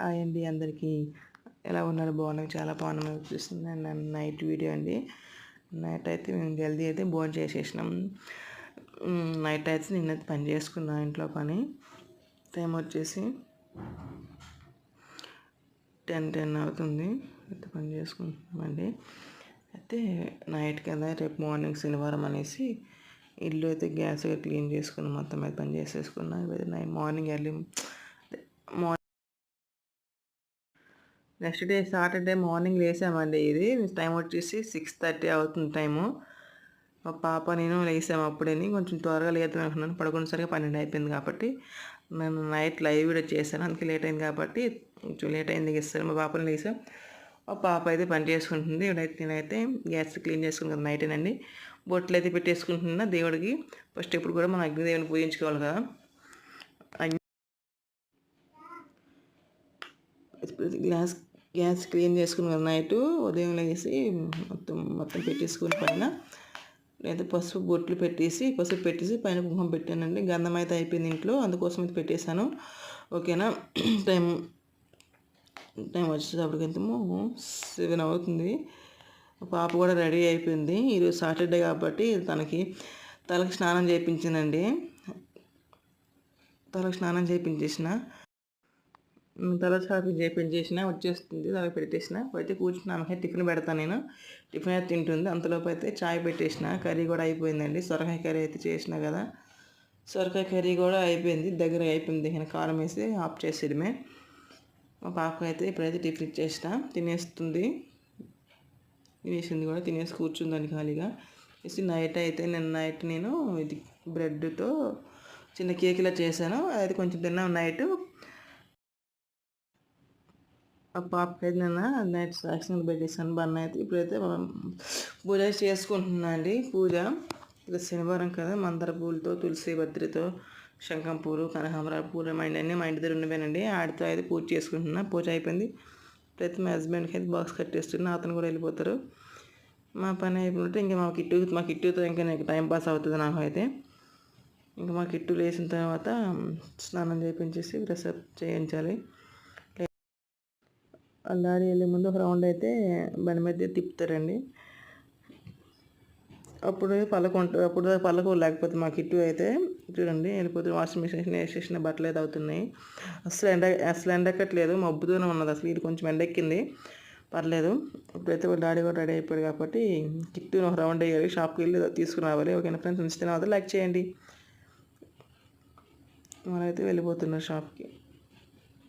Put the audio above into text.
Hi అండి అందరికీ. ఎలా ఉన్నారు? బాగున్నారు చాలా బాగున్నాను అనిపిస్తుంది అండ్ నైట్ వీడియో అండి. నైట్ అయితే మేము జల్దీ అయితే భోజనం చేసేసినాం. నైట్ అయితే నిన్నైతే పని చేసుకున్నా ఇంట్లో పని. టైం వచ్చేసి టెన్ టెన్ అవుతుంది. అయితే పని చేసుకుంటున్నామండి అయితే నైట్ కదా రేపు మార్నింగ్ శనివారం అనేసి ఇల్లు అయితే గ్యాస్ క్లీన్ చేసుకున్నాం మొత్తం అయితే పని చేసేసుకున్నాం. Night morning early morning next day Saturday morning లేసామండి ఇది. టైం వచ్చేసి సిక్స్ థర్టీ అవుతుంది టైము. మా పాప నేను లేసాము అప్పుడని. కొంచెం త్వరగా లేద్దాం అనుకున్నాను. పడుకునేసరికి పన్నెండు అయిపోయింది కాబట్టి నేను నైట్ లైవ్ వీడియో చేశాను. అందుకే లేట్ అయింది కాబట్టి కొంచెం లేట్ అయింది ఇస్తాను మా పాపని లేసాం. మా పాప అయితే పని చేసుకుంటుంది. ఇప్పుడైతే నేనైతే గ్యాస్ క్లీన్ చేసుకున్నాను నైట్ అండి బొట్లు అయితే పెట్టేసుకుంటున్నా దేవుడికి. ఫస్ట్ ఇప్పుడు కూడా మనం అగ్నిదేవుని పూజించుకోవాలి కదా. గ్లాస్ గ్యాస్ క్లీన్ చేసుకుని కదా నైట్ ఉదయం లేసి మొత్తం మొత్తం పెట్టేసుకుని పైన లేదా పసుపు బొట్లు పెట్టేసి పసుపు పెట్టేసి పైన కుంకుమ పెట్టానండి. గంధం అయితే అయిపోయింది ఇంట్లో అందుకోసం అయితే పెట్టేశాను. ఓకేనా? టైం టైం వచ్చేటప్పటికెంతమో సెవెన్ అవుతుంది. పాప కూడా రెడీ అయిపోయింది. ఈరోజు సాటర్డే కాబట్టి తనకి తలకి స్నానం చేయించానండి. తలకు స్నానం చేయించేసిన. తల స్నానం చేయించేసిన వచ్చేస్తుంది తర్వాత పెట్టేసిన. అయితే కూర్చున్నాను. టిఫిన్ పెడతాను నేను. టిఫిన్ అయితే తింటుంది. అంతలోపు అయితే చాయ్ పెట్టేసిన. కర్రీ కూడా అయిపోయిందండి. సొరకాయ కర్రీ అయితే చేసిన కదా. సొరకాయ కర్రీ కూడా అయిపోయింది. దగ్గర అయిపోయింది. నేను కారం వేసి ఆఫ్ చేసేయడమే. మా పాప అయితే ఇప్పుడైతే టిఫిన్ ఇచ్చేసిన. తినేస్తుంది. తినేసింది కూడా తినేసి కూర్చుందని ఖాళీగా. వేసి నైట్ అయితే నేను నైట్ నేను ఇది బ్రెడ్తో చిన్న కేక్ ఇలా చేశాను. అది కొంచెం తిన్నాం నైట్. ఆ పాపకి అయితే నేను నైట్ సాక్షి పెట్టేసాను బన్న అయితే ఇప్పుడైతే మనం పూజ చేసుకుంటున్నా అండి. పూజ ఇది శనివారం కదా మందార పూలతో తులసి భద్రితో శంఖం పూలు కనకాంబరాల పూలు మా ఇంటి అన్నీ మా ఇంటి దగ్గర ఉండవేనండి. ఆడితో అయితే పూజ చేసుకుంటున్నా. పూజ అయిపోయింది. ఇప్పుడైతే మా హస్బెండ్కి అయితే బాక్స్ కట్టేస్తున్నా. అతను కూడా వెళ్ళిపోతారు. మా పని అయిపోతే ఇంకా మా కిట్టు మా కిట్టుతో ఇంకా నాకు టైం పాస్ అవుతుంది నాకు అయితే. ఇంకా మా కిట్టు లేచిన తర్వాత స్నానం చేయించేసి డ్రెస్అప్ చేయించాలి. లారీ వెళ్ళే ముందు ఒక రౌండ్ అయితే బండి మీద తిప్పుతారండి. అప్పుడు పలకు ఉంటుంది అప్పుడు పలకు లేకపోతే మాకు ఇటు అయితే చూడండి వెళ్ళిపోతే వాషింగ్ మిషన్ వేసేసిన బట్టలు అయితే అవుతున్నాయి. అసలు ఎండ అసలు ఎండెక్కట్లేదు మబ్బుతోనే ఉన్నది అసలు ఇది కొంచెం ఎండెక్కింది. పర్లేదు ఇప్పుడైతే డాడీ కూడా రెడీ అయిపోయాడు కాబట్టి కిట్టు ఒక రౌండ్ వేయాలి షాప్కి వెళ్ళి తీసుకుని రావాలి. ఓకేనా ఫ్రెండ్స్? ఉంచితే లైక్ చేయండి. మనమైతే వెళ్ళిపోతున్నారు షాప్కి.